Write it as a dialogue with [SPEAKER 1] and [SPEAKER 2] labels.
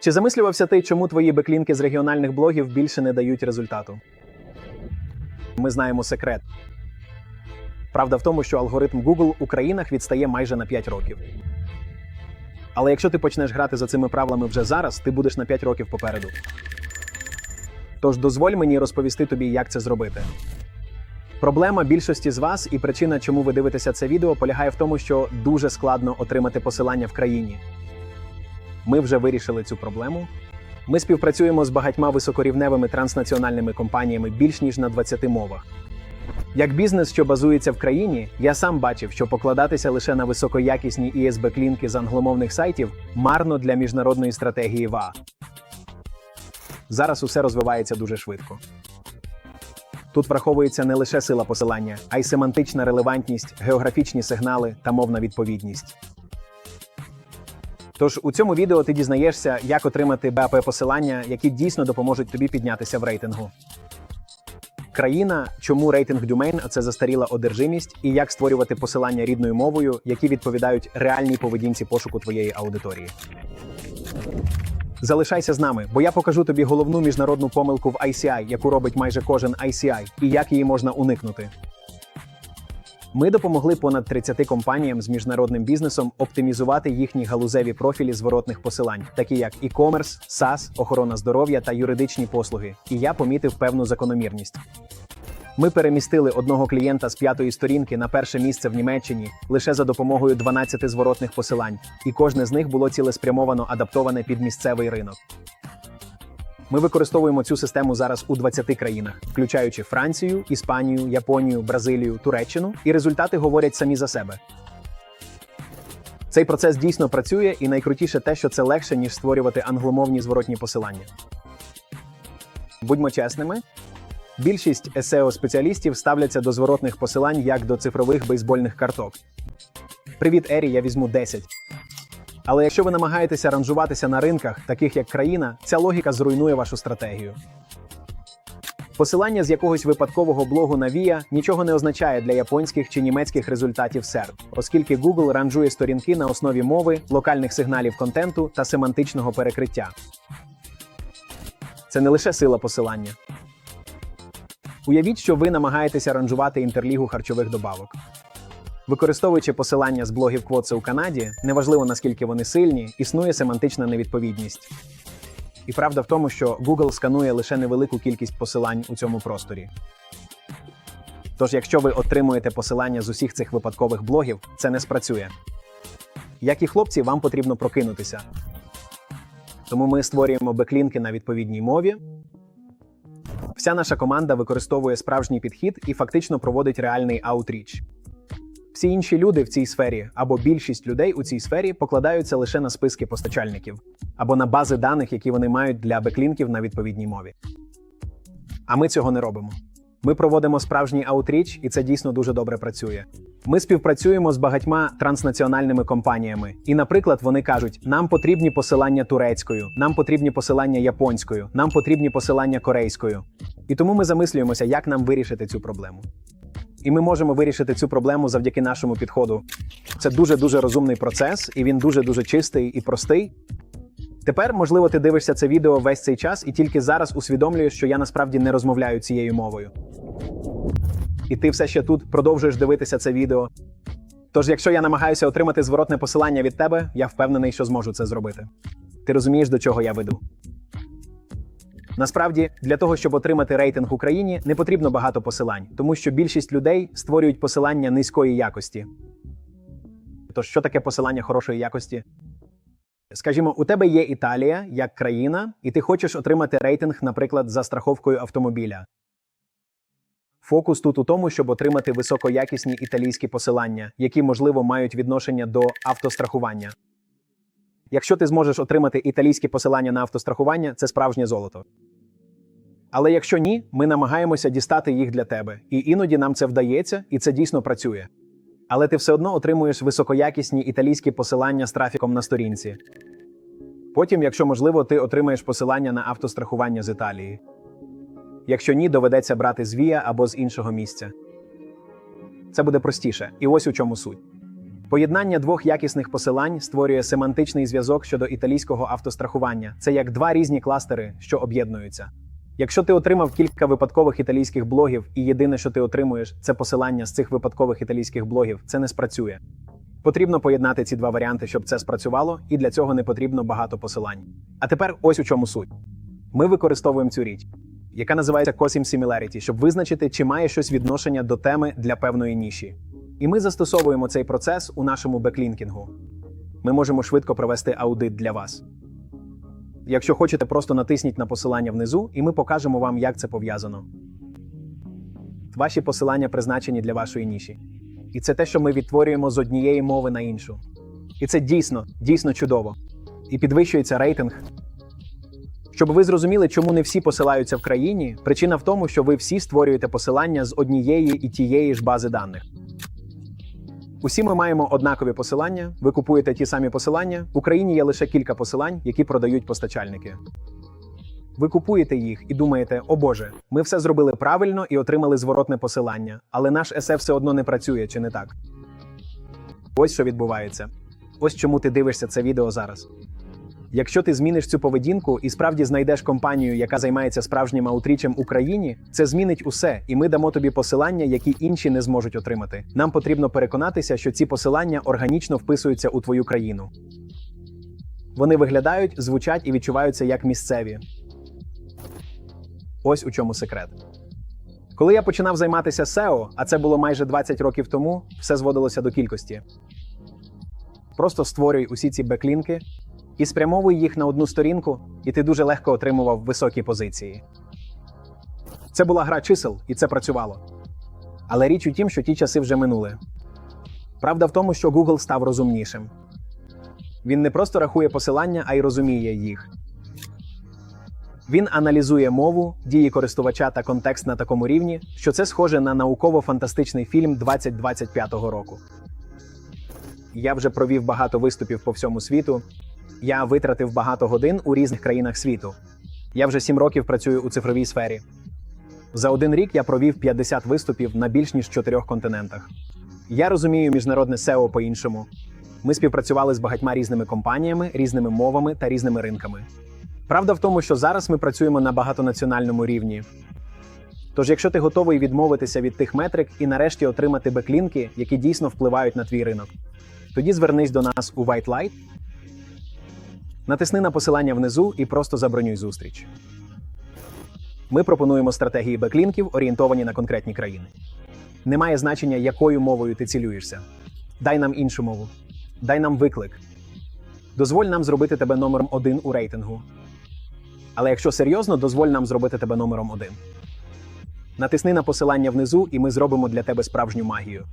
[SPEAKER 1] Чи замислювався ти, чому твої беклінки з регіональних блогів більше не дають результату? Ми знаємо секрет. Правда в тому, що алгоритм Google у країнах відстає майже на 5 років. Але якщо ти почнеш грати за цими правилами вже зараз, ти будеш на 5 років попереду. Тож дозволь мені розповісти тобі, як це зробити. Проблема більшості з вас і причина, чому ви дивитеся це відео, полягає в тому, що дуже складно отримати посилання в країні. Ми вже вирішили цю проблему. Ми співпрацюємо з багатьма високорівневими транснаціональними компаніями більш ніж на 20 мовах. Як бізнес, що базується в країні, я сам бачив, що покладатися лише на високоякісні isb клінки з англомовних сайтів марно для міжнародної стратегії ВА. Зараз усе розвивається дуже швидко. Тут враховується не лише сила посилання, а й семантична релевантність, географічні сигнали та мовна відповідність. Тож у цьому відео ти дізнаєшся, як отримати БАП посилання, які дійсно допоможуть тобі піднятися в рейтингу. Країна, чому рейтинг Дюмейн це застаріла одержимість, і як створювати посилання рідною мовою, які відповідають реальній поведінці пошуку твоєї аудиторії. Залишайся з нами, бо я покажу тобі головну міжнародну помилку в ICI, яку робить майже кожен ICI, і як її можна уникнути. Ми допомогли понад 30 компаніям з міжнародним бізнесом оптимізувати їхні галузеві профілі зворотних посилань, такі як e-commerce, SaaS, охорона здоров'я та юридичні послуги. І я помітив певну закономірність. Ми перемістили одного клієнта з п'ятої сторінки на перше місце в Німеччині лише за допомогою 12 зворотних посилань, і кожне з них було цілеспрямовано адаптоване під місцевий ринок. Ми використовуємо цю систему зараз у 20 країнах, включаючи Францію, Іспанію, Японію, Бразилію, Туреччину, і результати говорять самі за себе. Цей процес дійсно працює, і найкрутіше те, що це легше, ніж створювати англомовні зворотні посилання. Будьмо чесними. Більшість SEO-спеціалістів ставляться до зворотних посилань як до цифрових бейсбольних карток. Привіт, Ері, я візьму 10. Але якщо ви намагаєтеся ранжуватися на ринках, таких як країна, ця логіка зруйнує вашу стратегію. Посилання з якогось випадкового блогу на Via нічого не означає для японських чи німецьких результатів SERP, оскільки Google ранжує сторінки на основі мови, локальних сигналів контенту та семантичного перекриття. Це не лише сила посилання. Уявіть, що ви намагаєтеся ранжувати інтерлігу харчових добавок. Використовуючи посилання з блогів Квоце у Канаді, неважливо наскільки вони сильні, існує семантична невідповідність. І правда в тому, що Google сканує лише невелику кількість посилань у цьому просторі. Тож, якщо ви отримуєте посилання з усіх цих випадкових блогів, це не спрацює. Як і хлопці, вам потрібно прокинутися. Тому ми створюємо беклінки на відповідній мові. Вся наша команда використовує справжній підхід і фактично проводить реальний аутріч. Всі інші люди в цій сфері або більшість людей у цій сфері покладаються лише на списки постачальників або на бази даних, які вони мають для беклінків на відповідній мові. А ми цього не робимо. Ми проводимо справжній аутріч, і це дійсно дуже добре працює. Ми співпрацюємо з багатьма транснаціональними компаніями, і, наприклад, вони кажуть: нам потрібні посилання турецькою, нам потрібні посилання японською, нам потрібні посилання корейською. І тому ми замислюємося, як нам вирішити цю проблему. І ми можемо вирішити цю проблему завдяки нашому підходу. Це дуже дуже розумний процес, і він дуже дуже чистий і простий. Тепер, можливо, ти дивишся це відео весь цей час і тільки зараз усвідомлюєш, що я насправді не розмовляю цією мовою. І ти все ще тут продовжуєш дивитися це відео. Тож, якщо я намагаюся отримати зворотне посилання від тебе, я впевнений, що зможу це зробити. Ти розумієш, до чого я веду. Насправді, для того, щоб отримати рейтинг Україні, не потрібно багато посилань, тому що більшість людей створюють посилання низької якості. Тож, що таке посилання хорошої якості? Скажімо, у тебе є Італія як країна, і ти хочеш отримати рейтинг, наприклад, за страховкою автомобіля. Фокус тут у тому, щоб отримати високоякісні італійські посилання, які, можливо, мають відношення до автострахування. Якщо ти зможеш отримати італійські посилання на автострахування, це справжнє золото. Але якщо ні, ми намагаємося дістати їх для тебе, і іноді нам це вдається, і це дійсно працює. Але ти все одно отримуєш високоякісні італійські посилання з трафіком на сторінці. Потім, якщо можливо, ти отримаєш посилання на автострахування з Італії. Якщо ні, доведеться брати з Вія або з іншого місця. Це буде простіше, і ось у чому суть. Поєднання двох якісних посилань створює семантичний зв'язок щодо італійського автострахування. Це як два різні кластери, що об'єднуються. Якщо ти отримав кілька випадкових італійських блогів, і єдине, що ти отримуєш, це посилання з цих випадкових італійських блогів, це не спрацює. Потрібно поєднати ці два варіанти, щоб це спрацювало, і для цього не потрібно багато посилань. А тепер ось у чому суть. Ми використовуємо цю річ, яка називається Cosim Similarity, щоб визначити, чи має щось відношення до теми для певної ніші. І ми застосовуємо цей процес у нашому беклінкінгу. Ми можемо швидко провести аудит для вас. Якщо хочете, просто натисніть на посилання внизу, і ми покажемо вам, як це пов'язано. Ваші посилання призначені для вашої ніші. І це те, що ми відтворюємо з однієї мови на іншу. І це дійсно, дійсно чудово. І підвищується рейтинг. Щоб ви зрозуміли, чому не всі посилаються в країні, причина в тому, що ви всі створюєте посилання з однієї і тієї ж бази даних. Усі ми маємо однакові посилання, ви купуєте ті самі посилання. В Україні є лише кілька посилань, які продають постачальники. Ви купуєте їх і думаєте, о Боже, ми все зробили правильно і отримали зворотне посилання, але наш есе все одно не працює, чи не так? Ось що відбувається. Ось чому ти дивишся це відео зараз. Якщо ти зміниш цю поведінку і справді знайдеш компанію, яка займається справжнім аутрічем Україні, це змінить усе, і ми дамо тобі посилання, які інші не зможуть отримати. Нам потрібно переконатися, що ці посилання органічно вписуються у твою країну. Вони виглядають, звучать і відчуваються як місцеві. Ось у чому секрет. Коли я починав займатися SEO, а це було майже 20 років тому, все зводилося до кількості. Просто створюй усі ці беклінки і спрямовуй їх на одну сторінку, і ти дуже легко отримував високі позиції. Це була гра чисел, і це працювало. Але річ у тім, що ті часи вже минули. Правда в тому, що Google став розумнішим. Він не просто рахує посилання, а й розуміє їх. Він аналізує мову, дії користувача та контекст на такому рівні, що це схоже на науково-фантастичний фільм 2025 року. Я вже провів багато виступів по всьому світу. Я витратив багато годин у різних країнах світу. Я вже сім років працюю у цифровій сфері. За один рік я провів 50 виступів на більш ніж чотирьох континентах. Я розумію міжнародне SEO по-іншому. Ми співпрацювали з багатьма різними компаніями, різними мовами та різними ринками. Правда в тому, що зараз ми працюємо на багатонаціональному рівні. Тож, якщо ти готовий відмовитися від тих метрик і нарешті отримати беклінки, які дійсно впливають на твій ринок, тоді звернись до нас у White Light, натисни на посилання внизу і просто забронюй зустріч. Ми пропонуємо стратегії беклінків, орієнтовані на конкретні країни. Немає значення, якою мовою ти цілюєшся. Дай нам іншу мову. Дай нам виклик. Дозволь нам зробити тебе номером один у рейтингу. Але якщо серйозно, дозволь нам зробити тебе номером один. Натисни на посилання внизу, і ми зробимо для тебе справжню магію.